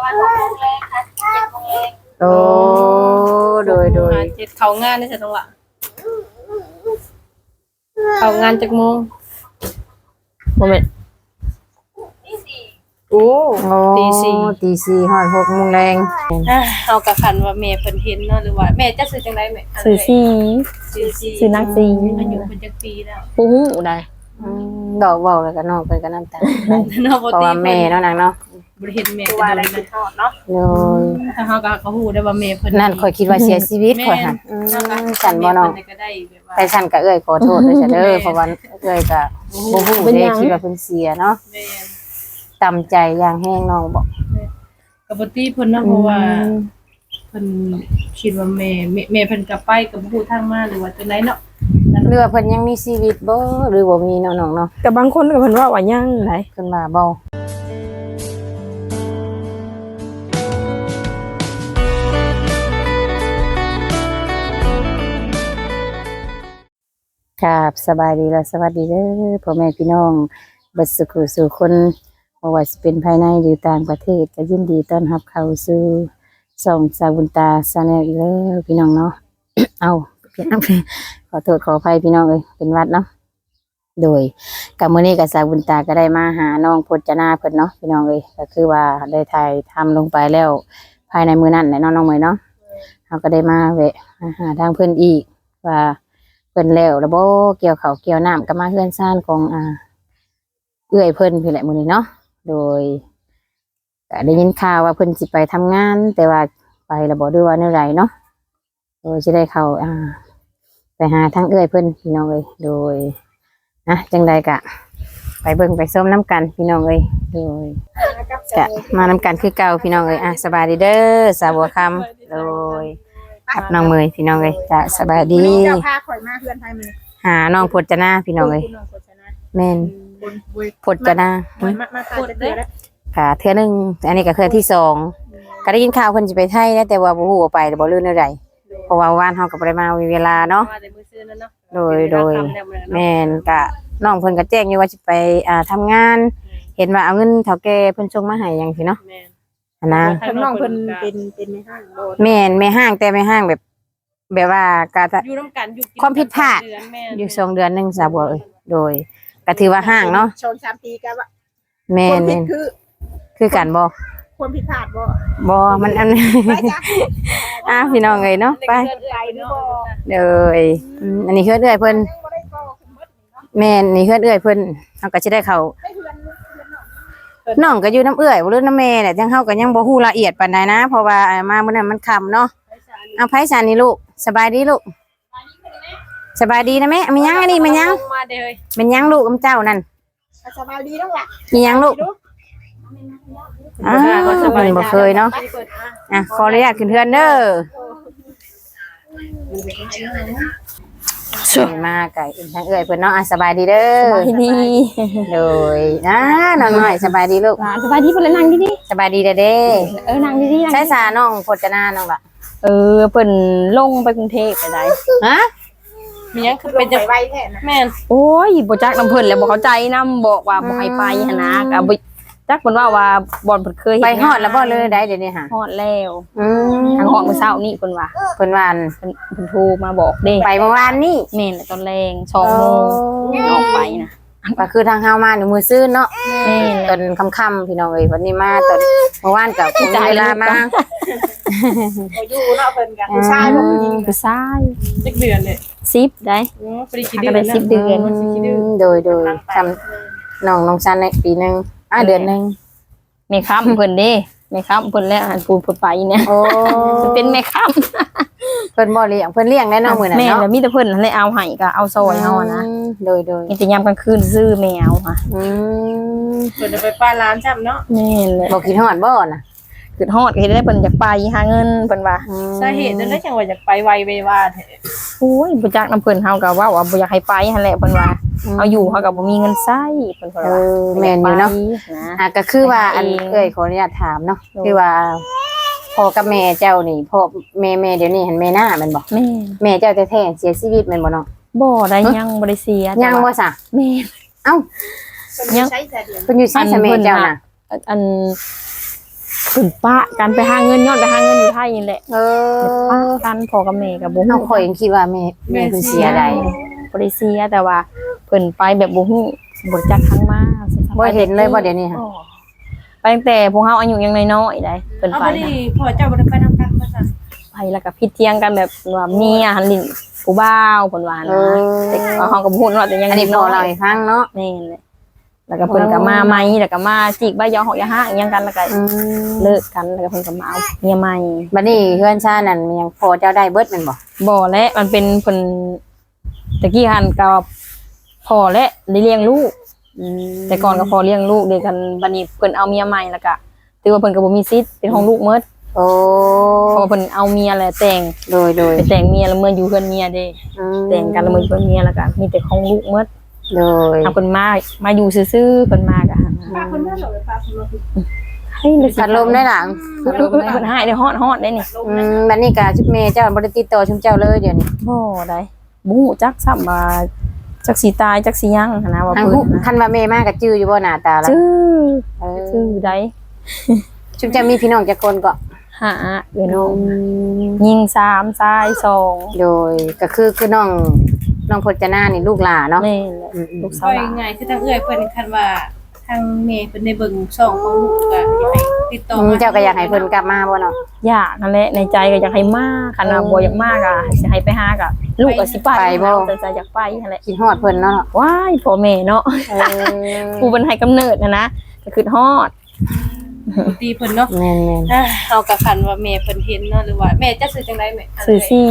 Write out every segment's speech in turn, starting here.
ประมาณหกโมงแรงค่ะเจ็ดโมงแรงโอ้โดยโดยเจ็ดเขางานได้ใช่ตรงละเขางานจักโมงบ่แม่นที่สี่โอ้โอ้ตีสี่ตีสี่ฮอดหกโมงแรงอะเอากะคันว่าแม่เพิ่นเห็นเนาะหรือว่าแม่จะซื้อจังได๋แม่สื่อซีซื้อซีซื้อนักซีอายุเพิ่นจักปีแล้วปูหูได้อืมดอกเว้าแล้วก็นอกไปก็น้ำตาไหลเนาะบ่เพราะตีว่าแม่เนาะนางเนาะ บ่ได้เห็นแม่ตัวก็อะไรได้คือทอดเนาะโดยถ้าเฮาก็เขาฮู้ได้ว่าแม่เพิ่นนั่นข่อยคิดว่าเสียชีวิตข่อยหั่นอืมฉันบ่น้องก็ได้แบบว่าแต่ฉันก็เอ้ยขอโทษด้วยจ้ะเด้อเพราะว่าเอ้ยก็บ่ฮู้เด้คิดว่าเพิ่นเสียเนาะแม่นตำใจอย่างแห้งน้องบอกก็บ่ตีเพิ่นเนาะเพราะว่าเพิ่นคิดว่าแม่แม่แม่เพิ่นกลับไปก็บ่ฮู้ทางมาหรือว่าจังไดเนาะหรือว่าเพิ่นยังมีชีวิตบ่หรือบ่มีเนาะน้องเนาะกับบางคนก็เพิ่นว่าว่ายังไดเพิ่นว่าบ่ ครับสบายดีและสวัสดีเด้อพ่อแม่พี่น้องบัดสุขสู่คนบ่ว่าสิเป็นภายในหรือต่างประเทศก็ยินดีต้อนรับเข้าสู่ส่องสาบุญตาซาแนลอีกแล้วพี่น้องเนาะ เอาเพียงขอโทษขออภัยพี่น้องเอ้ยเป็นหวัดเนาะโดยกับมื้อนี้กับสาวบุญตาก็ได้มาหาน้องพจนาเพิ่นเนาะพี่น้องเอ้ยก็คือว่าได้ถ่ายทำลงไปแล้ว ภายในมื้อนั้นแหละเนาะน้องเมยเนาะเราก็ได้มาแวะมาหาทางเพิ่นอีกว่า เพิ่นแล้วแล้วบ่เกี่ยวเขาเกี่ยวน้ำก็มาเฮือนซ่านของอ่าเอื้อยเพิ่นพี่แหละมื้อนี้เนาะโดยก็ได้ยินข่าวว่าเพิ่นสิไปทำงาน แต่ว่าไปแล้วบ่ด้วยว่าแนวใดเนาะโดยสิได้เข้าอ่า ไปหาทางเอื้อยเพิ่นพี่น้องเอ้ยโดยนะจังใดกะ ไปเบิ่งไปส้มน้ำกันพี่น้องเอ้ยโดยกะมาน้ำกันคือเก่าพี่น้องเอ้ยอะสบายดีเด้อสาวบัวคำโดย กับน้องเมยพี่น้องเอ้ยจะสบายดีนี่เจ้าพาข่อยมาเพื่อนไทยมือหาน้องพจนาพี่น้องเอ้ยคุณน้องโฆษณาแม่นคนบุยพจนามามามาพาจะเจอแล้วค่ะเทื่อหนึงอันนี้ก็เทื่อที่สองก็ได้ยินข่าวเพิ่นสิไปไทยนะแต่ว่าบ่ฮู้ว่าไปหรือบ่ลืมแนวใดเพราะว่าว่านเฮาก็บ่ได้มามีเวลาเนาะว่าแต่มื้อซื้อนั่นเนาะโดยโดยแม่นกะน้องเพิ่นก็แจ้งอยู่ว่าสิไปอ่าทำงาน เห็นว่าเอาเงินเฒ่าแก่เพิ่นส่งมาให้หยังซี่เนาะแม่ นอันนะข้างน้องเพิ่นเป็นเป็นในห้างโดนแม่นไม่ห้างแต่ไม่ห้างแบบ แบบว่าก็จะอยู่นํกันอยู่กินความผิดพลาดเดือนแม่นอยู่สองเดือนหนึงสาบัวเอ้ยโดยก็ถือว่าห้างเนาะชนสามปีกันว่าแม่คนนผิแม่ดนคือคือกันบ่คนผิดพลาดบ่บ่มันอันไปจ้ะอ้าวพี่น้องเอ้ยเนาะไปเดือนไปหรือบ่เด้ออืมอันนี้คือเอื้อยเพิ่นยังบ่ได้ก็ขึ้นหมดนี่เนาะแม่นนี่คือเอื้อยเพิ่นเฮาก็สิได้เข้า ไม่เพื่อนเพื่อน น้องน้องก็อยู่น้ำเอื้อยบ่หรือน้ำแม่แหละจังเฮาก็ยังบ่ฮู้ละเอียดปานใดนะ เพราะว่าอ่ามามื้อนั้นมันค่ำเนาะเอาไผสานนี่ลูกสบายดีลูกสบายดีนะแม่มันยังอันนี้มันยังลมาเด้อเฮ้ยมันยังลูกอำเจ้านั่นสบายดีน้องล่ะมียังลูกอ้าวมันบ่เคยเนาะไปเปิดอะอะขออนุญาตขึ้นเทือนเด้อ สวยมากไก่ทางเอื้อยเพิ่นเนาะอะสบายดีเด้อสบายดีเลยอ่าน้องน้อยสบายดีลูกหลานสบายดีเพิ่นเลยนั่งดีสบายดีเด้อเด้ๆเออนั่งดีๆนั่งใช้สาน้องพจนาน้องล่ะเออเพิ่นลงไปกรุงเทพไปได้ฮะมีหยังคือเป็เป็นนจะจะไวแท้นะแม่นโอ้ยบ่จักนำเพิ่นแล้วบ่เข้าใจนํบอกว่าบ่ให้ไปหันนะก็บ่ จักเพิ่นว่าว่าบ่อนเพิ่นเคยไปเฮ็ดฮอดแล้วบ่เลยได้เดี๋ยวนี้ค่ะฮอดแล้วอืมทางฮอดมื้อเช้านี่เพิ่นว่าเพิ่นว่าอันเพิ่นเพิ่นโทรมาบอกเด้ไปเมื่อวานนี่แม่นตอนแรง2โมงออกไปนะก็คือทางเฮามาในมือซื่นเนาะแม่นตอนค่ำๆพี่น้องเอ้ยวันนี้มาตอนเมื่อวานกับคุณเวลามาบ่อยู่เนาะเพิ่นกันผู้ชายบ่ผู้หญิงผู้ชายจักเดือนเลย10ได้โอ้บ่ได้กี่เดือนก็ได้สิบเดือนสิบกี่เดือนโดยโดยทำน้องน้องซันในปีหนึง อ่าเดือนหนึงแม่ค้ำเพิ่นเด้แม่ค้ำเพิ่นแล้วอันปูเพิ่นไปเนี่ยโอ้เป็นแม่ค้ำเพิ่นบ่เลี้ยงเพิ่นเลี้ยงได้เนาะมื้อนั้นแม่เนาะแล้วมีแต่เพิ่นนั่นแหละเอาให้ก็เอาซอยเฮาอะนะมโดยโดยมีแต่ยามกลางคืนซื้อแมวค่ะอืมเปิดไปป้าร้านจ้ำเนาะแม่นเลยบ่คิดฮอดบ่น่ะคือฮอดก็เฮ็ดได้เพิ่นอยากไปหาเงินเพิ่นว่าอืมสาเหตุนั่นแหละจังว่าอยากไปไวเวว่าแท้โอ้ยบ่จักนํเพิ่นเฮาก็ว่าว่าบ่อยากให้ไปหั่นแหละเพิ่นว่า เอาอยู่เฮาก็บ่มีเงินใช้เพิ่นเอว่าอแม่นอยู่เนาะนะอะก็คือว่าอันไปหาเองเอ้ยขออนุญาตถามเนาะโดยคือว่าพ่อกับแม่เจ้านี่พ่อแม่แม่เดี๋ยวนี้เห็นแม่หน้าแมันบ่แม่นแม่เจ้าแท้ๆเสียชีวิตแม่นบ่เนาะบ่ได้ยังบ่ได้เสียยังบ่ซะแม่นเอ้าเพิ่นใช้แต่เดียวเพิ่นอยู่ไสซะแม่เจ้าน่ะอันเพิ่นปะกันไปหาเงินย้อนไปหาเงินอยู่ไทยนี่แหละเอปะอกันพ่อกับแม่ก็บ่น้ฮู้องข่อยยังคิดว่าแม่แม่เพิ่นเสียใดบ่ได้เสียแต่ว่า เพิ่นไปแบบบ่ฮู้บ่จักทางมาบ่เห็นเลยบ่เดี๋ยวนี้ค่ะอ๋อไปตั้งแต่พวกเฮาอายุยังน้อยๆได้เพิ่นเอาไปบ่ได้นะพ่อเจ้าบ่ได้ไปนำกันบ่ซั่นไปแล้วก็พิดเทียงกันแบบว่าเมียหันลิ้นผู้บ่าวเพิ่นว่าเอนะอแต่เฮาก็บ่ฮู้เนาะแต่ยังอันนี้พอน้เราอยให้ฟังเนาะแม่นเลยแล้วก็เพิ่นก็มาใหม่แล้วก็มาจีกใบยอหอกยาห้างอิหยังกันแล้วก็อืมเลิกกันแล้วก็เพิ่นก็มาเอาเมียใหม่บัดนี้เพื่อนชาตินั่นมันยังพอเจ้าได้เบิดแม่นบ่บ่และมันเป็นเพิ่นตะกี้หันกับ พ่อและได้เลี้ยงลูก อืมแต่ก่อนก็พอเลี้ยงลูกเด็กกันบัดนี้เพิ่นเอาเมียใหม่แล้วก็ถือว่าเพิ่นก็บ่มีสิทธิ์เป็นของลูกเมิดโอ้เพราะว่าเพิ่นเอาเมียแล้วแต่งโดยโดยไปแต่งเมียแล้วเมื่ออยู่เพิ่นเมียเด้ อืมแต่งกันแล้วเมื่ออยู่เพิ่นเมียแล้วก็มีแต่ของลูกเมิดโดยเอาเพิ่นมามาอยู่ซื่อๆเพิ่นมาก็ป้าคนนั้นเหรอป้าคนนั้นให้เลยพัดลมได้หลังเพิ่นเพิ่นให้ได้ฮอดฮอดได้นี่ลงอืนะมบัดนี้ก็ชุดเมย์เจ้าบ่ได้ติดต่อชุมเจ้าเลยเดี๋ยวนี้บ่ได้บ่ฮู้จักซ้ำว่า จักสิตายจักสิยังหั้นนะว่าทางเพิ่ผู้นนะคันว่าแม่มาก็จื้ออยู่บ่หน้าตาแล้วชื่อเออชื่อได้ชุมเจ้ามีพี่น้องจักคนก็หาเดี๋ยวน้องยิงสามชายสองโดยก็คือคือน้องน้องพจนานี่ลูกหลาเนาะ แม่นแหละอืมๆลูกสาก็วหลานยังไงคือทางเอื้อยเพิ่นคันว่า ทางแม่เพิ่นได้เบิ่งช่องของลูกก็อยากให้ติดต่ออืมมาเจ้าก็อยากให้เพิ่นกลับมาบ่เนาะอยากนั่นแหละในใจก็อยากให้มากคันว่าเออบ่อยากมากอะสิให้ไปหากะลูกก็สิไปไปบ่แต่ใจอยากไปนั่นแหละคิดฮอดเพิ่นเนาะว้ายพ่อแม่เนาะเออผู้เป็นให้กำเนิดนะนะก็คือฮอดปกติเพิ่นเนาะแม่นอ่าเฮาก็คันว่าแม่เพิ่นเห็นเนาะหรือว่าแม่จะซื้อจังได๋แม่สื่อซี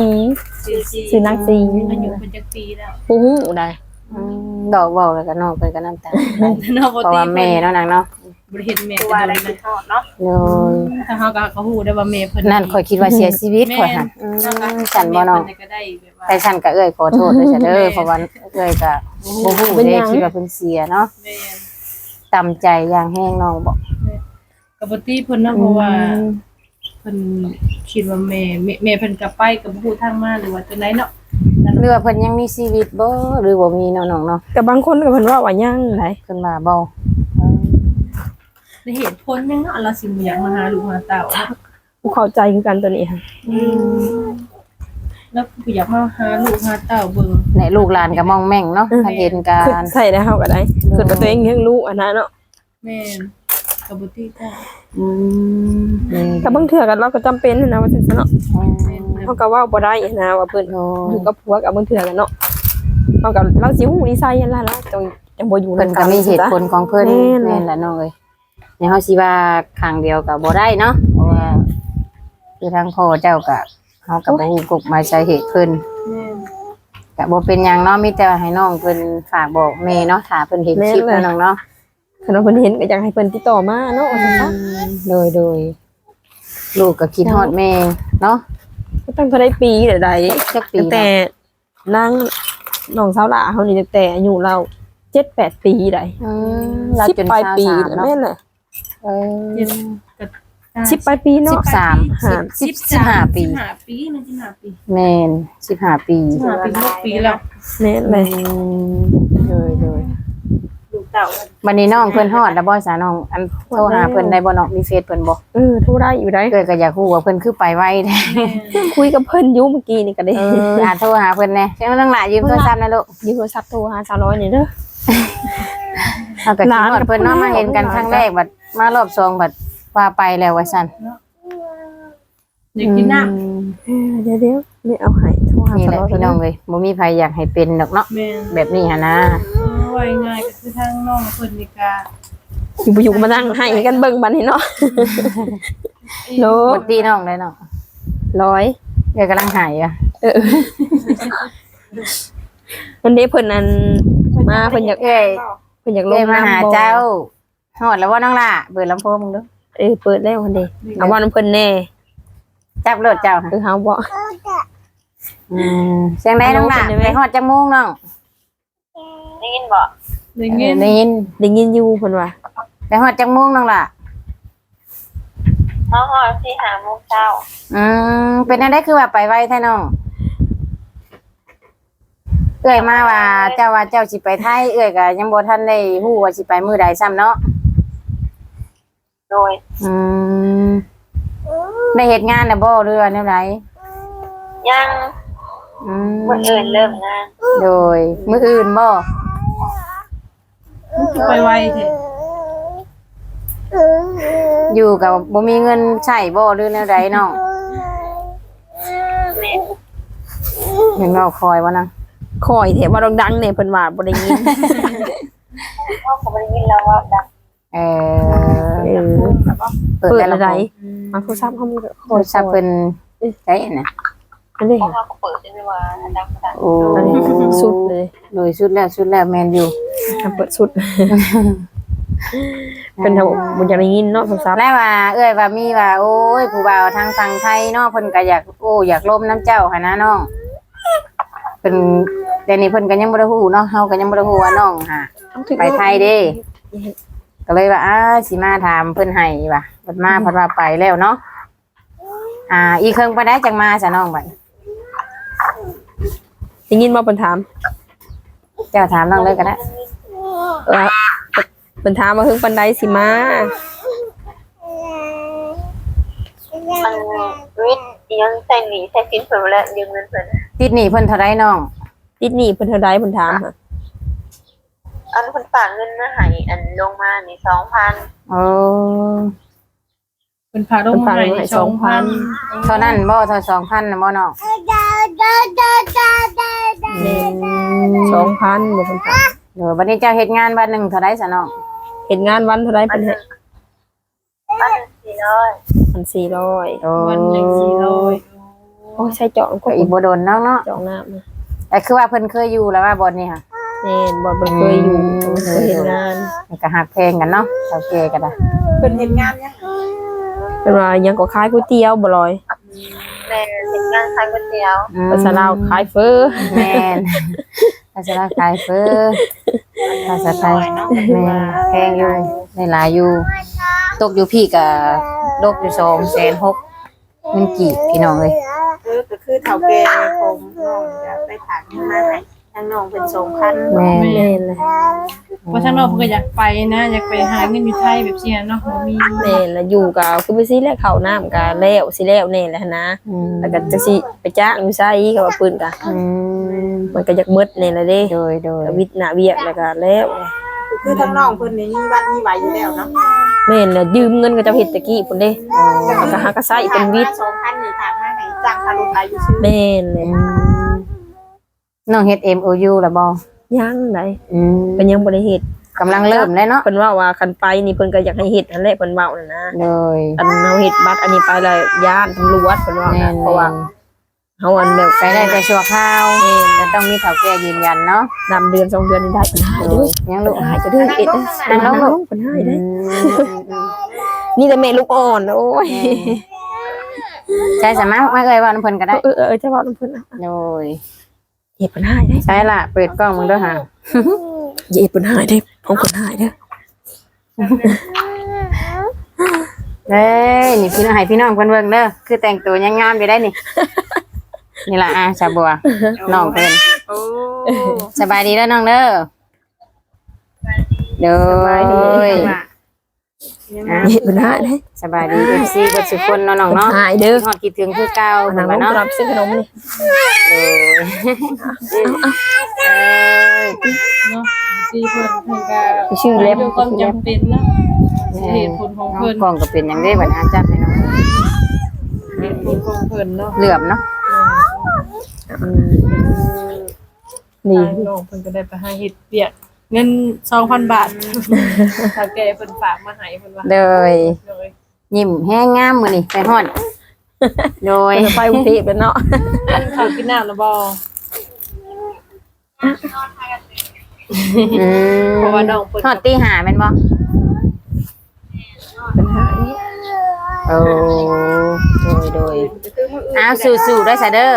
ซื้อซีซื้อนางซี อายุเพิ่นจักปีแล้วผู้ฮู้ได้ๆอืม ดอกเว้าแล้วก็น้องเพิ่นก็น้ำตาเนาะปกเพราะติว่าแม่เนาะนางเนาะบ่ได้เห็นแม่ก็โดนนะเนาะโดยถ้าเฮาก็ก็ฮู้ได้ว่าแม่เพิ่นนั่นข่อยคิดว่าเสียชีวิตข่อยค่ะอืมฉันบ่น้องก็ได้แบบว่าแต่ฉันก็เอ้ยขอโทษด้วยจ้ะเด้อเพราะว่าเอ้ยก็บ่ฮู้เด้คิดว่าเพิ่นเสียเนาะแม่ตำใจอย่างแห้งน้องบอกก็บ่ติเพิ่นเนาะเพราะว่าเพิ่นคิดว่าแม่แม่แม่เพิ่นกลับไปก็บ่ฮู้ทางมาหรือว่าจังไดเนาะ หรือว่าเพิ่นยังมีชีวิตบ่หรือบ่มีเนาะน้องเนาะกับบางคนก็เพิ่นว่าว่ายังไดเพิ่นว่าบ่ในเหตุผลยังเนาะเราสิบ่อยากมาหาลูกหาเต้าเนาะผู้เข้าใจคือกันตัวนี้ค่ะแล้วบ่อยากมาหาลูกหาเต้าเบิ่งในลูกหลานก็มองแม่งเนาะถ้าเห็นกาคือรใส่ได้เฮาก็ได้คือว่าตัวเองเลี้ยงลูกอันนั้นเนาะแม่นก็บ่ติก็อืมอืมกับบางเทื่อก็เราก็จำเป็นนะว่าซั่นซะเนาะแม่น เฮาก็เว้าบ่ได้นะว่าเพิ่นโอ้อยู่กับผัวกับบางเทื่อกันเนาะเฮาก็เราสิฮู้นิสัยนั่นล่ะเนาะจังจังบ่อยู่เพิ่นก็มีเหตุผลของเพิ่นแม่นแม่นล่ะน้องเอ้ยในเฮาสิว่าครั้งเดียวก็บ่ได้เนาะเพราะว่าคือทางพ่อเจ้าก็เฮาก็บ่ฮู้กฎหมายสาเหตุเพิ่นแม่นก็บ่เป็นหยังเนาะมีแต่ว่าให้น้องเพิ่นฝากบอกแม่เนาะถ้าเพิ่นเห็นคลิปแล้วน้องเนาะคันว่าเพิ่นเห็นก็อยากให้เพิ่นติดต่อมาเนาะว่าซั่นซะโดยโดยลูกก็คิดฮอดแม่เนาะ ก็ตั้งเท่าได้ปีเดี๋ยวใดจักปีตั้งแต่นางน้องสาวหลาเขานี่ตั้งแต่อายุเราเจ็ดแปดปีได้อืมเราสิบจนปลายปี23แล้วเนาะแม่นเลยเออ สิบปลายปีสิเนาะบสามห้าสิบสิบห้าปี15ปีมัน15ปีแม่นสิบห้าปี15ปี6ปีแล้ว แม่นเลย อืมโดยโดยลูก เต้าวันนี้น้องเพิ่นฮอดแล้วบ่สาน้อง อันโทรหาเพิ่นได้บ่น้องมีเฟซเพิ่นบ่เออโทรได้อยู่ได้เกิดก็อยากฮู้ว่าเพิ่นคือไปไวแท้คุยกับเพิ่นอยุ่เมื่อกี้นี่ก็ได้เอออ่าโทรหาเพิ่นแน่ใช่มั้ยน้องหลายืมโทรศัพท์นะลูกยืมโทรศัพท์โทรหาสาวร้อยนี่เด้อเฮาก็คิดฮอดเพิ่นเนาะหลานกับมาเห็นกันครั้งแรกบัดมารอบสองบัดว่าไปแล้วว่าซั่นอยากกินน้เออเดี๋ยวเดี๋ยวไม่เอาให้โทรหา นี่สาแหวละร้อยพี่น้องเอ้ยบ่มีไผอยากให้เป็นดอกเนาะำแม่นแบบนี้หั่นนะว่าง่ายก็คือทางน้องเพิ่นนี่ก็อยู่บ่อยู่ก็มานั่งให้กันเบิ่งบัดนี้เนาะ โล ปกติน้องได้เนาะร้อยเอ้ยกำลังหายอะเออมันได้เพิ่นอันมาเพิ่นอยากเอ้ยเพิ่นอยากลเอ้ยงมาหาน้ำบ่เจ้าฮอดแล้วว่าน้องหล่ะเปิดลำโพงมึงดูเออเปิดแล้วคนเดีเอาว่าน้ำเพิ่นแน่จับรถเจ้าค่ะเออเฮาบ่ อืมเสียงได้น้องหล่ะเอาลงไปได้ไหมไปฮอดจังมุงน้องได้ยินบ่ได้ยินเออได้ยินได้ยินอยู่เพิ่นว่าไปฮอดจังมุงน้องหล่ะน้องหอที่หาโมงเช้าอืมเป็นอะไรคือว่าไปไวแท้น้องเอ้ยมาว่าเจ้าว่าเจ้าสิไปไทยเอ้ยก็ยังบ่ทันได้ฮู้ว่าสิไปมื้อใดซ้ำเนาะโดย อืมได้เฮ็ดงานน่ะบ่หรือว่าแนวใดยัง อืมเมื่ออื่นเริ่มงานโดยมื้ออื่นบ่ไปไวแท้อยู่กับบ่มีเงินใช้บ่หรือแนวใดน้องแม่เห็นเว้าคอยบ่นะคอยแถว่าดังๆเนี่ยเพิ่นว่าบ่ได้ยินพ่อเขาไม่ได้ยินแล้วว่าดังเออเออเปิดเปิดแต่ละอะไรคนมาโทรศัพท์เฮามีเด้อโทรศัพท์เพิ่นใช้น่ะ อันนี้เพราะว่าเขาเปิดใช่ไหมว่าดังดังโอ้อันนี้สุดเลยโดยสุดแล้วสุดแล้วแม่นอยู่ทำเปิดสุด เป็นทำบ่อยากได้ยินเนาะโทรศัพท์แล้วว่า เอ้ยว่ามีว่า โอ้ยผู้บ่าวทางฝั่งไทยเนาะเพิ่นก็อยากโอ้อยากล้มน้ำเจ้าหั่นนะน้องเพิ่นแต่นี่เพิ่นก็ยังบ่ได้ฮู้เนาะเฮาก็ยังบ่ได้ฮู้ว่าน้องหาไปไทยเด้ก็เลยว่าอ้าสิมาถามเพิ่นให้ว่าเพิ่นมาเพิ่นว่าไปแล้วเนาะอ่า อีกเครื่องบ่ได้จังมาซะน้องบัด ได้ยินบ่เพิ่นถามเจ้าถามน้องเลยก็ได้เออเพิ่นถามว่าเฮิงปานใดสิมามันวิทย์ยังใส่หนีใส่สินเพิ่มแล้วยืมเงินเพิ่นติดหนี้เพิ่นเท่าใดน้องติดหนี้เพิ่นเท่าใดเพิ่นถามค่ะอันเพิ่นฝากเงินมาให้อันลงมานี่สองพันโอ้ เป็นพาลงมาให้2,000เท่านั้นบ่เท่า2,000น่ะบ่น้อง2,000บ่เพิ่นถามเดี๋ยวบัดนี้เจ้าเฮ็ดงานวันหนึงเท่าใดซะน้องเฮ็ดงานวันเท่าใดเพิ่นให้บ้านสี่ร้อย1,400โอ้วันหนึ่ง400โอ้ยใส่เจาะก็อีกบ่โดนน้องเนาะเจาะน้ำนะแต่คือว่าเพิ่นเคยอยู่แล้วว่าบ่อนนี่ค่ะแม่นบ่เพิ่นเคยอยู่เคยเฮ็ดงานมันก็หักเพลงกันเนาะเฒ่าแก่ก็ได้เพิ่นเห็นงานยัง เป็นว่ายังก็ขายก๋วยเตี๋ยวบ่ลอยแม่เห็นงานขายก๋วยเตี๋ยวอืมภาษาลาวขายเฟอแม่นภาษาลาวขายเฟอภาษาไทยแม่นแพงอยู่ได้หลายอยู่ ตกอยู่พี่ก็ตกอยู่2แสน6เงินกีบพี่น้องเอ้ยเออก็คือเฒ่าแก่ผมน้องอยากไปฝากเงินมาให้ ทางน้องเป็น2,000แม่นแม่นเลยเพราะฉะนั้นเราก็อยากไปนะอยากไปหาเงินอยู่ไทยแบบเสียเนาะบ่มีแม่นแล้วอยู่ก็คือไปสิแล้วเข้าน้ำก็แล้วสิแล้วแน่แหละนะอืมแล้วก็จะสิไปจ้างอยู่ไสก็ว่าปืนก็อืมมันก็อยากหมดแน่ละเด้โดยโดยก็วิทย์หน้าเวียกแล้วก็แล้วคือทั้งน้องเพิ่นนี่มีวัดมีไหวอยู่แล้วเนาะแม่นแล้วยืมเงินก็เจ้าเฮ็ดตะกี้พุ่นเด้แล้วก็หาก็ใช้เป็นวิทย์สองพันนี่ถามมาให้จ้างคารถอายุชื่อแม่นเลย อืม น้องเฮ็ด MOU แล้วบ่ยังไดอืมเพิ่นยังบ่ได้เฮ็ดกำลังเริ่มแล้วเนาะเพิ่นว่าว่าคันไปนี่เพิ่นก็อยากให้เฮ็ดนั่นแหละเพิ่นเว้านั่นนะโดยอันเฮาเฮ็ดบัตรอันนี้ไปแล้วย่านตำรวจเพิ่นว่าแม่นะนเพราะว่าเฮาอันแบบไปได้แต่ชั่วคราวจะต้องมีเขาแก่ยืนยันเนาะนำเดือนสองเดือนนี่ได้เพิ่นให้เด้อยังลูกให้จะเด้อเอ็ดเด้อนั่งลงลูก เพิ่นให้อืเด้อมนี่แต่แม่ลูกอ่อนโอ้ยใช่สามารถมาเอ่ยว่าน้ำเพิ่นก็ได้ เออเออเออจะเว้านํเพิ่นนะโดย เฮ็ดเพิ่นให้เด้อใช่ละเปิดกล้องมึงด้วยค่ะเฮ็ดเพิ่นให้เด้อของเพิ่นให้เด้อเอ้ยนี่พี่น้องให้พี่น้องเพิ่นเบิ่งเด้อคือแต่งตัวยังงามอยู่ได้นี่ นี่ล่ะอะชาบัวน้องเพิ่นโอ้สบายดีเด้อน้องเด้อเด้ออะเฮ็ด เพิ่นให้เด้อสบายดี FC เบิดสุกคนเนาะน้องเพิ่นเนาะให้เด้อฮอดคิดถึงคือเก่าเอาเพิ่นานงลว่างเนาะรับซื้อขนมนี่เออเอ้ยเนาะที่เพิ่นเพิ่นก็ชื่อเล็บด้วยความจำเป็นเนาะเหตุผลของน้องเพิ่นกล้องก็เป็นอย่างนี้บัดอาจับให้น้องเหตุผลของเพิ่นเนาะเหลื่อมเนาะนี่ทางน้องเพิ่นก็ได้ไปหาเฮ็ดเวียก เงิน2,000บาทถ้าแกเพิ่นฝากมาให้เพิ่นว่าโดยโดยยิ้มแห้งงามมื้อนี้ไปฮอดโดยเพิ่นไปกรุงเทพแล้วเนาะข้าวกินน้ำแล้วบ่อืมเพราะว่าน้องเพิ่นฮอดตีห้าแม่นบ่เป็นหายโอ้โดยโดยอ้าวสู้ๆด้วยซะเด้อ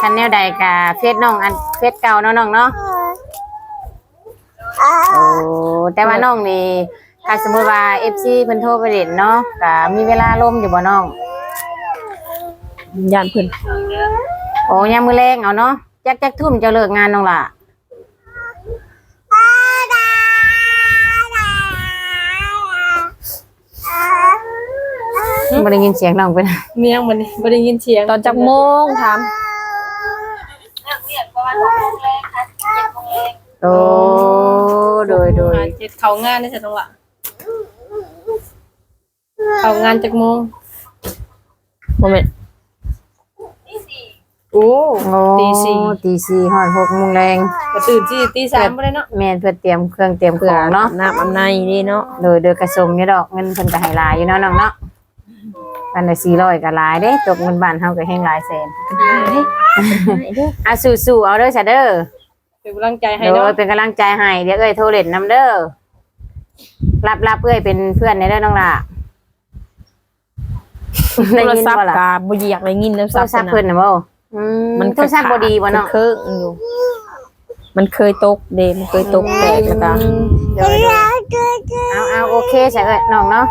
คันแนวใดกะเฟซน้องอันเฟซเก่าเนาะน้องเนาะโอ้ แต่ว่าน้องนี่ถ้าสมมุติว่า FC เพิ่นโทรไปเล่นเนาะก็มีเวลาลมอยู่บ่น้องย่านเพิ่นโอ้ยามมื้อแรงเอาเนาะจักจักทุ่มจะเลิกงานน้องล่ะบ่ได้ยินเสียงน้องเพิ่นเมียงมันนี่บ่ได้ยินเสียงตอนจักโมงถามเรื่องเรียกประมาณหก โอ้โดยโดยเจ็ดเขางานได้ซะตรงละเขางานจักโมงบ่แม่นที่สี่โอ้โอ้ตีสี่ตีสี่ฮอดหกโมงแรงก็ตื่นที่ตีสามบ่ได้เนาะแม่นเพื่อเตรียมเครื่องเตรียมขเพื่อองเนาะน้ำอำในนี่เนาะโดยโดยกระสมนี่ดอกเงินเพิ่นก็ให้หลายอยู่เนาะน้องเนาะอันละ400ก็หลายเด้ตกเงินบ้านเฮาก็แฮงหลายแสนอะสู้ๆเอาเด้อซะเด้อ เป็นกำลังใจให้โดเนาะยเป็นกำลังใจให้เดี๋ยวเอ้ยโทรเล่นนำเด้อรับรับเอ้ยเป็นเพื่อนในเด้อน้องล่ะโทได้รยินศัพบ่ท์ล่ะก็บ่อยากได้ยินโทรโทศัรพท์ศัพท์เพิ่นน่ะบ่อืมมันโทรศัพท์บ่ดีบ่เนาะเครื่องอยู่ มันเคยตกเดมันเคยตกแตกแล้วก็ เดี๋ยวๆเอาเอาโอเคใช่เอ้ยน้องเนาะ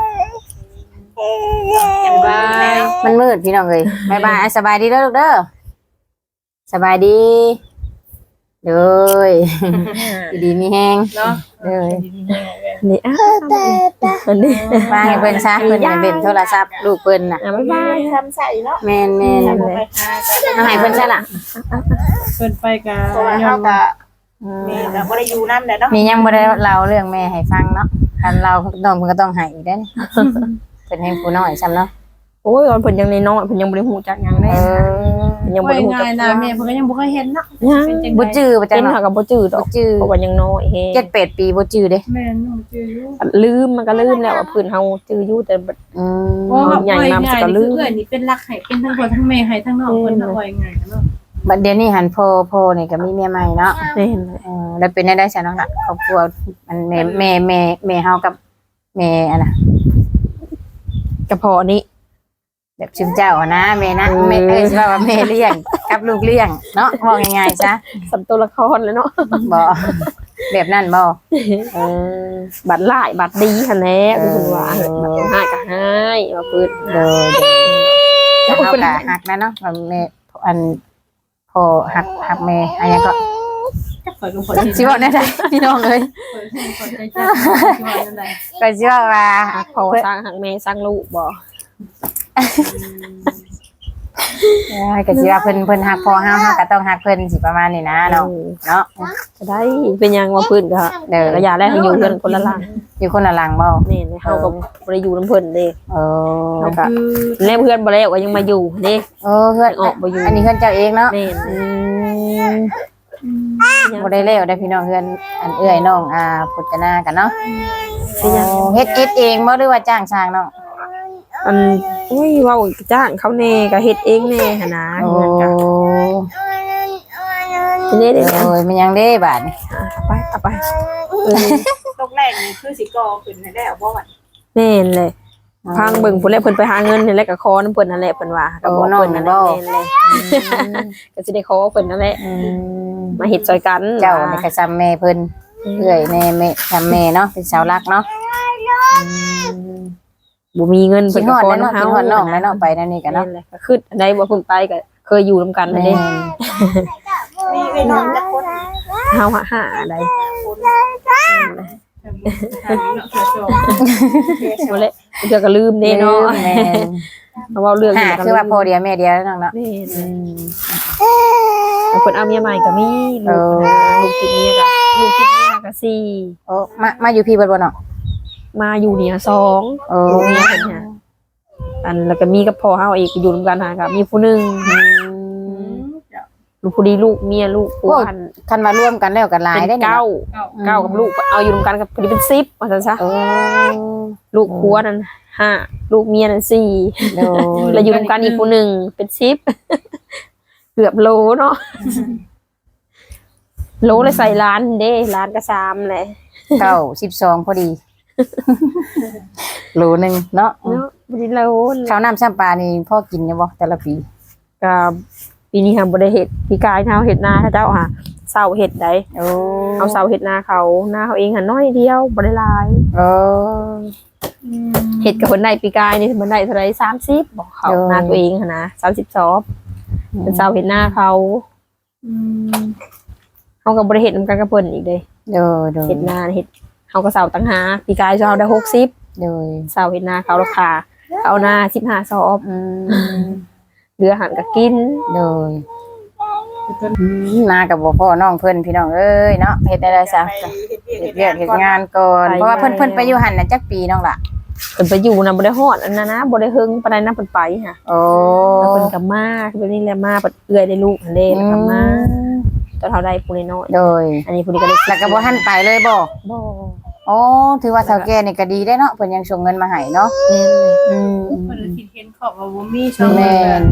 บาย มันมืดพี่น้องเอ้ยบายบายอะสบายดีเด้อลูกเด้อสบายดี เด้ยดีมีแฮงเนาะเด้ยนี่อะอันนี้วางให้เพิ่นซะเพิ่นน่ะเล่นโทรศัพท์ลูกเพิ่นน่ะอะบ๊ายบายทำใส่เนาะแม่นแม่นไปหากันเอาให้เพิ่นซะล่ะเพิ่นไปกัเพราะว่าเฮาก็แม่ก็บ่ได้อยู่นำแหละเนาะนี่ยังบ่ได้เล่าเรื่องแม่ให้ฟังเนาะคันเราน้องเพิ่นก็ต้องให้อีกเด้อเพิ่นให้ผู้น้อยซ้ำเนาะ โอ้ยตอนเพิ่นยังน้อยๆเพิ่นยังบ่ได้ฮู้จักหยังเอแน่อเพิ่นยังบ่ว่าได้ฮู้จัง่ากยนะแม่เพิ่นก็ยังบ่เคยเห็นเนาะยังเป็นจังบ่ได๋จื้อบ่จัเป็งนเนาะหาก็บ่จื้อดอกบ่จื้อเพราะว่ายังน้อยแฮงเจ็ดแปดปีบ่จื้อเด้แม่นบ่จื้ออยู่ลืมมันก็ลืมแล้วว่าเพิ่นเฮาจื้ออยู่แต่บัด อืมว่าใหญ่ว่ามาง่ายก็นี่ลืคือมเอื้อยนี่เป็นรักให้เป็นทั้งพ่อทั้งแม่ให้ทั้งน้องเพิ่นเนาะว่าง่ายเนาะบัดเดี๋ยวนี้หันพ่อพ่อนี่ก็มีเมียใหม่เนาะแม่นเลยเออแล้วเป็นได้ได้ซะเนาะล่ะครอบครัวมันแม่แม่แม่แม่เฮากับแม่อันน่ะกระเพาะนี้ แบบชิมเจ้าอะนะแม่นะเออแม่เอ้ยสิว่าว่าแม่เลี้ยงกับลูกเลี้ยงเนาะบอกง่ายๆซะสำตัวละครเลยเนาะบ่แบบนั้นบ่เออบัตรหลายบัตรดีหั่นแหละเออเพิ่นว่าบัตรให้ก็ให้ว่าเพิ่นเด้อเด้อเฮาก็ฮักนะเนาะว่าแม่อันพ่อฮักฮักแม่อันยังก็ข่อยก็บ่จักสิสิบอกได้ได้พี่น้องเอ้ยข่อยใจจักสิว่าจังได๋ก็สิว่าว่าหักพ่อสร้างหักแม่สร้างลูกบ่เอ้ยก็สิว่าเพิ่นเพิ่นฮักพ่อเฮาเฮาก็ต้องฮักเพิ่นสิประมาณนี้นะเนาะเนาะจะได้เป็นหยังว่าเพิ่นก็เด้อระยะแรกอยู่เพิ่นคนละหลังอยู่คนละหลังบ่แม่นเฮาก็บ่ได้อยู่นํเพิ่นเด้เออเฮาก็แล่เพื่อนบ่แล้วก็ยังมาอยู่เด้เออเพื่อนออกบ่อยู่อันนี้เพื่อนเจ้าเองเนาะแม่นอืมบ่ได้แล้วได้พี่น้องเพื่อนอันเอื้อยน้องอ่าพุทธนากันเนาะโอ้เฮ็ดเฮ็ดเองบ่หรือว่าจ้างสร้างเนาะ อันอุ้ยเว้าจ้างเขาแน่ก็เฮ็ดเองแน่หั่นนะโอ้เงินก็เด้เด้โอ้ยมันยังเด้บาดนี่เอาไปเอาไปเออตกแรกนี่คือสิก่อขึ้นให้แล้วบ่ว่าแม่นเลย พังเบิ่งพุ่นแหละเพิ่นไปหาเงินนี่แหละก็ขอนํเพิ่นนั่นแหละเพิ่นว่าก็บอกเพิ่นนั่นแหละแม่นเลยก็สิได้ขอเพิ่นนั่นแหละอืมมาเฮ็ดซอยกันเจ้านี่ก็ซ้ำแม่เพิ่นเอื้อยแม่แม่ซ้ำแม่เนาะเป็นเสาหลักเนาะ บ่มีเงินคิเพิ่ดนฮก็อดขอแล้วนํเนาะเฮาคิดฮอดน้องแล้วเนาะไปนั่นนี่กันเนาะแม่นเลยก็คืออันใดบ่เพิ่นไปก็เคยอยู่นํกันนั่นแม่เด้มีไอ้น้องจักคนเฮาหาหาใดทางเนาะเสือโจบ่เลยเดี๋ยวก็ลืมเด้เนาะแม่นเพราะว่าเรื่องหานี้ก็คือว่าพ่อเดียวแม่เดียวแล้วน้องเนาะแม่นอืมบางคนเอาเมียใหม่ก็มีลูกเออนะลูกติดเมียก็ลูกติดเมียก็สี่โอ้มามาอยู่พี่เบิดบ่เนาะ มาอยู่เนี่ยสองโอ้ลูกเมียเพิ่นเนี่ยอันแล้วก็มีกับพ่อเฮาอีกอยู่รวมกันหากับมีผู้หนึงลูกผู้ดีลูกเมียลูกผู้พันคันมาร่วมกันแล้วกันหลายเป็นได้นี่เก้าเนาะเก้ากับลูกเอาอยู่รวมกันกับพอดีเป็น10ว่าซั่นซะโอ้ลูกผัวนั่นห้าลูกเมียนั่นสี่ โดยแล้วอยู่รวมกันอีกผู้หนึงเป็น10เกือบโลเนาะโลเลยใส่ล้านเด้ล้านก็สามเลยเก้าสิบสองพอดี โหลหนึ่งเนาะเนาะบ่ได้โลข้าวน้ำซ้ำปลานี่พ่อกินอยู่บ่แต่ละปีกับปีนี้ค่ะบ่ได้เฮ็ดปีกายเฮาเฮ็ดนาเขาเจ้าค่ะเสาเฮ็ดได้โอ้เอาเสาเฮ็ดนาเขานาเขาเองหันน้อยเดียวบ่ได้หลายโอ้เฮ็ดกับเพิ่นได้ปีกายนี่เพิ่นได้เท่าไหร่30บอกเขานาตัวเองหั่นนะ30ซอบเป็นเสาเฮ็ดนาเขาเฮาก็บ่ได้เฮ็ดนำกันกับเพิ่นอีกเด้โดยโดยเฮ็ดนาเฮ็ด เฮาก็เสาต่างหากปีกายเฮาได้60โดยเสาเฮ็ดนาเขาราคาเอาหน้า15ซอบอืมเหลืออาหารก็กินโดยอืมมากับบ่พ่อน้องเพิ่นพี่น้องเอ้ยเนาะเฮ็ดได้ได้ซะไปเฮ็ดเวียกเฮ็ดเวียกเฮ็ดงานก่อนเพราะว่าเพิ่นเพิ่นไปอยู่หั่นน่ะจักปีน้องล่ะเพิ่นไปอยู่นำบ่ได้ฮอดอันนั้นนะบ่ได้เฮิงปานใดนะเพิ่นไปฮะโอ้แล้วเพิ่นก็มาแบบนี้แหละมาเพิ่นเอื้อยได้ลูกหั่นเด้แล้วก็มา ตอนเฮาได้ผู้น้อยโดยๆอันนี้ผู้นี้ก็ได้แล้วก็บ่ทันไปเลยบ่บ่โอ้ถือว่าเฒ่าแก่นี่ก็ดีได้เนาะเพิ่นยังส่งเงินมาให้เนาะแม่นเลยอืมเพิ่นคิดเห็นขอบว่าบ่มีช่องแม่น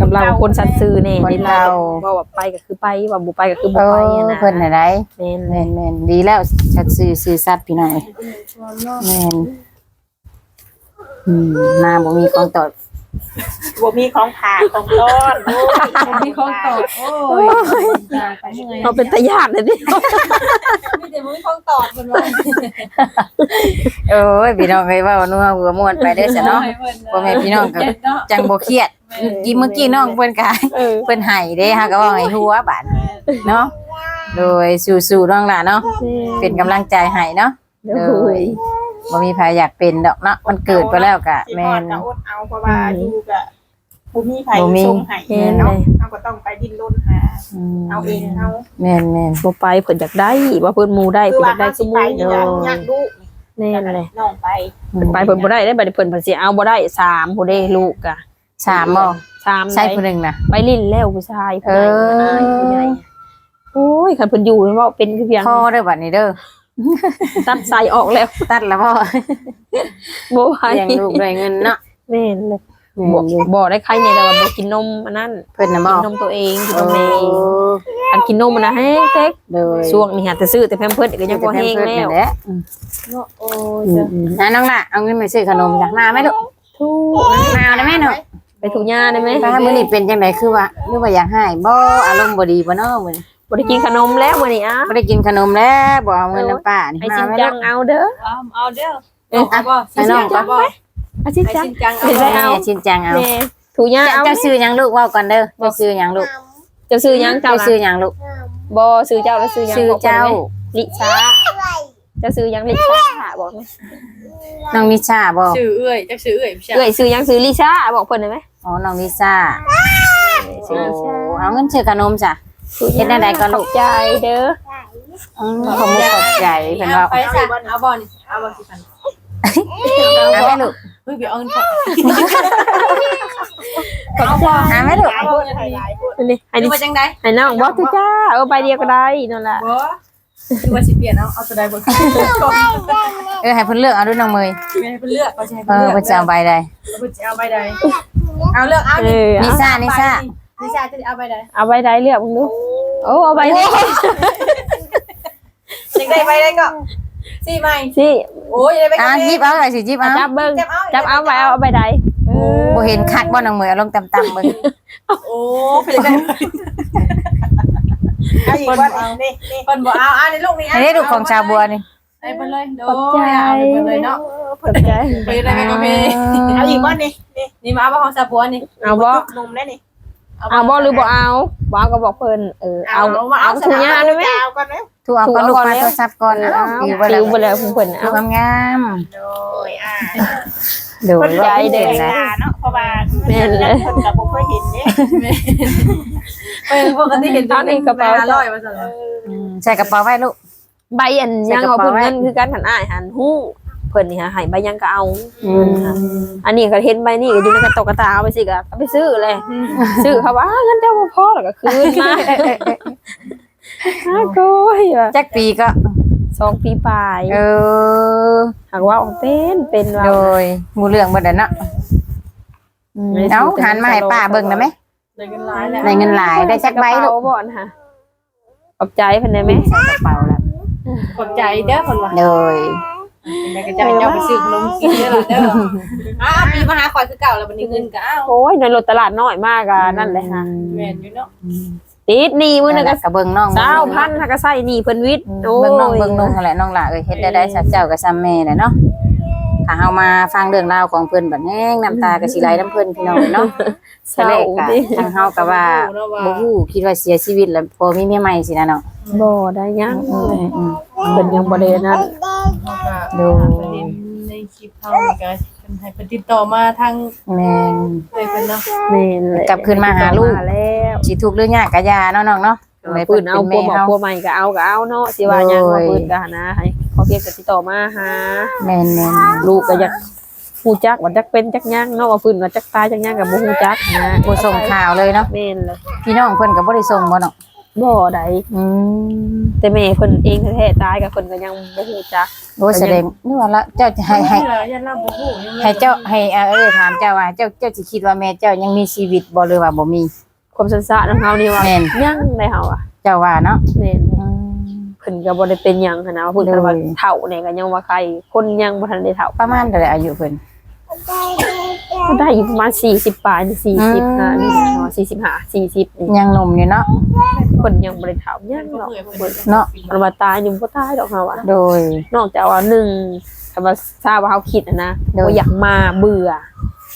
กำลังคนสัตว์ซื้อแน่คนได้เรา ว่าว่าไปก็คือไปว่าบ่ไปก็คือเอบ่ไปออะนะเพิ่นน่ะได้แม่นเลแม่ยนแม่นดีแล้วชัดซื่อซื่อสัตย์พี่น้องเอ้ยแม่นอืมมาบ่มีของตอบ บ่มีของผากของต้อนโอ้ยบ่มีของตอบโอ้ยตายไปเมื่อยเขาเป็นตาญาติเลยนี่มีแต่บ่มีของตอบเพิ่นว่าโอ้ยพี่น้องเอ้ยเว้านัวหัวม่วนไปเด้อซะเนาะพ่อแม่พี่น้องก็จังบ่เครียดเมื่อกี้เมื่อกี้น้องเพิ่นก็เออเพิ่นให้เด้ฮะก็เว่าให้หัวบาดเนาะโดยสู้ๆน้องล่ะเนาะเป็นกำลังใจให้เนาะเดี๋ยวคุย บ่มีใครอยากเป็นดอกเนาะมันเกิดไปแล้วก็แม่นสิฮอดก็อดเอาเพราะว่าอยู่ก็บ่มีไผบ่มีส่งให้เนาะเฮาก็ต้องไปดิ้นรนหาอืมเอาเองเฮาแม่นแม่นบ่ไปเพิ่นอยากได้ว่าเพิ่นหมู่ได้คือเพิ่นอากได้ว่ายเฮาสสิมไปมุตินี่ก็อยากดูแน่นเลยน้องไปไปเพิ่นบ่ได้ได้บัดนี้เพิ่นเพิ่นสิเอาบ่ได้สามผู้เด้ลูกอะสามบ่สามใช่ได้ผู้หนึงน่ะไปลิ้นแล้วผู้ชายผู้ใดเอออายผู้ใหญ่โอ้ยคันเพิ่นอยู่เว่าเป็นคือเพียงพ่อเด้อบัดนี้เด้อ ตัดสายออกแล้วตัดแล้วบ่บ่ไหวเลี้ยงลูกด้วยเงินเนาะแม่นเลยแม่บ่นอยู่บ่ได้ใครเนี่ยแต่ว่าบ่กินนมอันนั้นเพิ่นน่ะบ่กินนมตัวเองกินโอ้นมแม่เองคันกินนมมันน่ะแห้งเต็กโดยช่วงนี้หาแต่ซื้อแต่แพมเพิร์สก็ยังบ่แห้งแล้วแหละอืมโอ้ยอืมอืมอะน้องล่ะเอาเงินไปซื้อขนมจ้ะมาไหมลูกทุกมาเอาได้ไหมหนูไปถูกยาได้ไหมป้ามื้อนี้เป็นจังไดคือว่าหรือว่าอยากให้บ่อารมณ์บ่ดีบ่เนาะมื้อนี้ บ่ได้กินขนมแล้วมื้อนี้อะบ่ได้กินขนมแล้วบ่เอาเงินน้ำป้านี่ให้มาจริงไหมจัลูงกเอาเด้อเอาเอาเด้อเอ้ยเอาบ่ให้น้องก่อนบ่อาจริงให้จังจริงจังเอาเห็นไหมแม่ชินจังเอาแม่ถูกยาเจ้าเอาเจ้าซื้อหยังลูกเว้าก่อนเด้อเจ้าซื้อหยังลูกเจ้าซื้อยังเจ้าเจ้าล่ะซื้อหยังลูกบ่ซื้อเจ้าแล้วซื้อยังซื้อบอกพิ่นเจ้าไหมลิซ่าเจ้าซื้อยังลิซ่าบอกไหมน้องนิชาบ่ชื่อเอื้อยจักชื่อเอื้อยพี่ชายเอ้ยซื้อยังซื้อลิซ่าบอกเพิ่นได้ไหมอ๋อน้องนิชาซื้อโอ้ลิซ่าเอาเงินซื้อขนมจ้ะ เฮ็ดได้ใดก่อนลูกขบใจเด้ออืมขอบคุณขอบใจเพิ่นว่าไปซะเอาบ่นี่เอาบ่สิพันเอาไหมลูกเฮ้ยไปเอาเงินก่อนเอาไหมลูกหลายคนหลายหลายคนนี่ให้ดูดิว่าจังได๋ให้น้องบอกทุกจ้าเออใบเดียวก็ได้นั่นแหละบ่ดูว่าสิเปลี่ยนเอาเอาตัวใดบ่ก่อนเออให้เพิ่นเลือกเอาด้วยน้องเมยให้เพิ่นเลือกบ่ใช่ให้เอเพิ่นเลือกอเพิ่นจะเอาใบใดเพิ่นจะเอาใบใดเอาเลือกเอาเอนี่อนิเอาซ่านิซ่า นิชาจะเอาใบใดเอาใบใดเลือกมึงดูโอ้เอาใบนี้จังได้ใบใดก็สี่ใบสิโอ้ยได้ใบอะก็หยิบเอาเลยสิหยิบเอาจับเบิ้งจับเอาจับเอาใบเอาเอาใบใดเออบ่เห็นคักบ่น้องเมยเอาลงต่ำๆเบิ่งโอ้เพิ่นได้เอาอีกว่านี่นี่เพิ่นบ่เอาเอาในลูกนี่อันนี้ลูกของชาวบัวนี่ให้เพิ่นเลยโดขอบใจเอาให้เพิ่นเลยเนาะขอบใจไปได้ไหมก็มีเอาอีกว่านี่นี่นี่มาเอาบ่ของซาบัวนี่เอาบ่จุกนมได้นี่ เอาบ่หรือบ่เอาบ่เอาก็บอกเพิ่นเออเอาเอาถุงยาได้ไหมเอากันแล้วถูกเอาก็ลูกมาโทรศัพท์ก่อนเอาเอาปิปิวไปแล้ววไปแล้วเพิ่นลูเอากงามโดยอ่าๆดูคนว่าใจเด่เด็นกนะเนาะเพราะว่าแม่เลยคนกับผมเคยเห็นเนี่ยเพิ่นปกติเห็นตอนนี้กระเป๋าร้อยว่าซั่นอืมใส่กระเป๋าไว้ลูกใบอันยังเอาเพิ่นเงินคือกันหันอ้ายหันฮู้เพิ่นนี่ฮะให้ใบยังก็เอาเงินค่ะอันนี้ก็เห็นใบนี่ก็อยู่ในกระตกกระตาเอาไปสิก็เอาไปซื้อเลยซื้อเขาว่าเงินเจ้าบ่พอแล้วก็คืนมาอ้าโก้ยว่ะจักปีก็ สองปีปลายเออ หากว่าเป็นเป็นว่า โดยหมู่เรื่องบ่ได้เนาะเอาหันมาให้ป้าเบิ่งได้ไหมได้เงินหลายแล้วได้เงินหลายได้จักใบลูกบ่อนค่ะขอบใจเพิ่นได้ไหม ใส่กระเป๋าแล้ว ขอบใจเด้อเพิ่นว่า โดย แม่ก็จะให้เจ้าไปซื้อขนมกินเด้อล่ะเด้ออ้าวปีมาหาข่อยคือเก่าแล้วบัดนี้เงินก็อ้าวโอ้ยในรถตลาดน้อยมากอะนั่นแหละค่ะแม่นอยู่เนาะติดหนี้มื้อนั่นึนงแหก็ละก็เบิ่งน้องเจ้าพันถ้าก็ใส่หนี้เพิ่นวิทย์โอ้ยเบิ่งน้องเบิ่งนุ่งนั่นแหละน้องหล่ะเอ้ยเฮ็ดได้ได้สักเจ้าก็ซ้ำแม่แหละเนาะ ถ้าเฮามาฟังเรื่องราวของเพิ่นบัดแห้งน้ำตาก็สิไหลน้ำเพิ่นพี่น้องเนาะเศร้าแรกก็ดิทางเฮาก็ว่าบ่ฮู้คิดว่าเสียชีวิตแล้วพอมีเมียใหม่สินะเนาะบ่ได้ยังอืมอืมเพิ่นยังบ่ได้นั่นดูเห็นในคลิปเฮานี่ก็เป็นให้เพิ่นติดต่อมาทางแม่นเอ้ยเพิ่นเนาะแม่นแหละกลับคืนมาหาลูกมาแล้วสิทุกข์หรือยากก็อยาเนาะน้องเนาะเอาปืนเอาพวกบอกพวกใหม่ก็เอาก็เอาเนาะสิว่าหยังว่าปืนก็หานะให้ ขอเพียงแต่ติดต่อมาหาแม่นแม่นลูกก็อยากฮู้จักว่าจักเป็นจักหยังเนาะว่าปืนว่าจักตายจักหยังก็บ่ฮู้จักนะบ่ส่งข่าวเลยเนาะแม่นเลยพี่น้องเพิ่นก็บ่ได้ส่งบ่เนาะบ่ได้อืมแต่แม่เพิ่นเองแท้ๆตายก็เพิ่นก็ยังบ่ฮู้จักโอ้ยแสดงนี่ว่าละเจ้าจะให้ให้เชื่อยันเราบ่ฮู้ยังไงให้เจ้าให้อ่าเอ้ยถามเจ้าว่าเจ้าเจ้าสิคิดว่าแม่เจ้ายังมีชีวิตบ่หรือว่าบ่มีความสันสะของเฮานี่ว่าแม่นยังได้เฮาอะเจ้าว่าเนาะแม่นอืมเพิ่นก็บ่ได้เป็นหยังหันนะว่าเพิ่นก็ว่าเลยเฒ่าเนี่ยก็ยังว่าใครคนยังบ่ทันได้เฒ่าประมาณเท่าไหร่อายุเพิ่น ก็ได้อยู่ประมาณ40ปลายนี่40นะนี่เนาะ45 40นี่ยังหนุ่มอยู่เนาะ เพิ่นยังบ่ได้เฒ่ายังหรอกเพิ่นเนาะมันว่าตายนี่บ่ตายดอกเฮาอะโดย นอกจากว่าหนึ่งคำว่าทราบว่าเขาคิดอะนะโดย ว่าอยากมาเบื่อ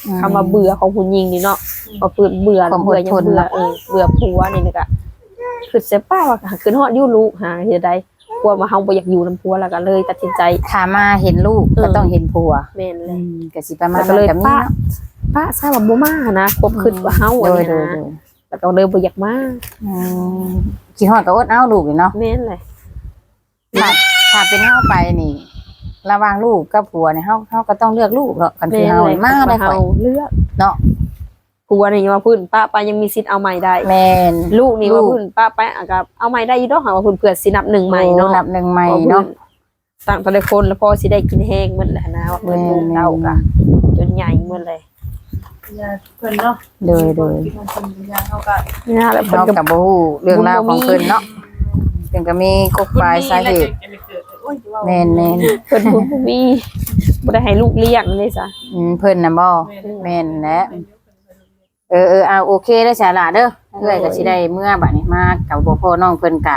อคำว่าเบื่อของคุณยิงนี่เนาะว่าเบื่อเบื่อความอดเบื่อยังทนเบื่อเนาะ เออเบื่อผัวนี่นี่ก็ คือเสียป้าว่าคือฮอดอยู่ลูกหาเฮ็ดได้กลัวมาเฮาบ่อยากอยู่นำผัวแล้วก็เลย ตัดสินใจ ถามมาเห็นลูกก็เออต้องเห็นผัวแม่นเลอืยมก็สิประมาณแล้วก็นั้นเลยก็มีป้าเนาะป้าทราบว่าบ่มานะควบคิดว่าเฮาโดอันยนี้โดยนะโดยแล้วก็เลยบ่อยากมาอืมคิดฮอดก็อดเอาลูกอยู่เนาะแม่นเลย ถ้าถ้าเป็นเฮาไปนี่ ระหว่างลูกกับผัวนี่เฮาเฮาก็ต้องเลือกลูกเนาะกันคือแม่นเฮาเลยมาได้ข่เฮาอยเลือกเนาะ ผัวนี่ว่าพื้นป้าไปยังมีสิทธิ์เอาใหม่ได้ แม่นลูกนี่ลูว่ากพื้นป้าไปอะก็เอาใหม่ได้อยู่ดอกหาว่าพื้นเพื่อสินับหนึ่งใหม่เนาะนับหนึ่งใหม่พอเนาะต่างแต่ละคนแล้วพอสิได้กินแห้งหมันแหละนะว่าเพิ่นแม่ลูกเต้ากะจนใหญ่หมดเลยยาเพิ่นเนาะโดยโดยที่มันเป็นยาเฮาก็นี่นะแล้วเพิ่นเฮาก็กับบ่ฮู้เรื่องราวของเพิ่นเนาะเพิ่นก็มีกกปลายสาเหตุโอ้ยจะว่าแม่นแม่นเพิ่นคุณบ่มีบ่ได้ให้ลูกเลี้ยงเลยซะอืมเพิ่นน่ะบ่แม่นแหละ เออเออเอาโอเคเด้อสาระเด้อเอ้อยก็สิได้เมื่อบัดนี้มากับบ่พ่อน้องเพิ่นกะ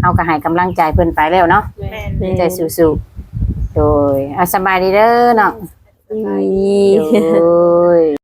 เฮาก็ให้กำลังใจเพิ่นไปแล้วเนาะแม่นนี่ใจสู้ๆโดยอะสบายดีเด้อเนาะนี่โดย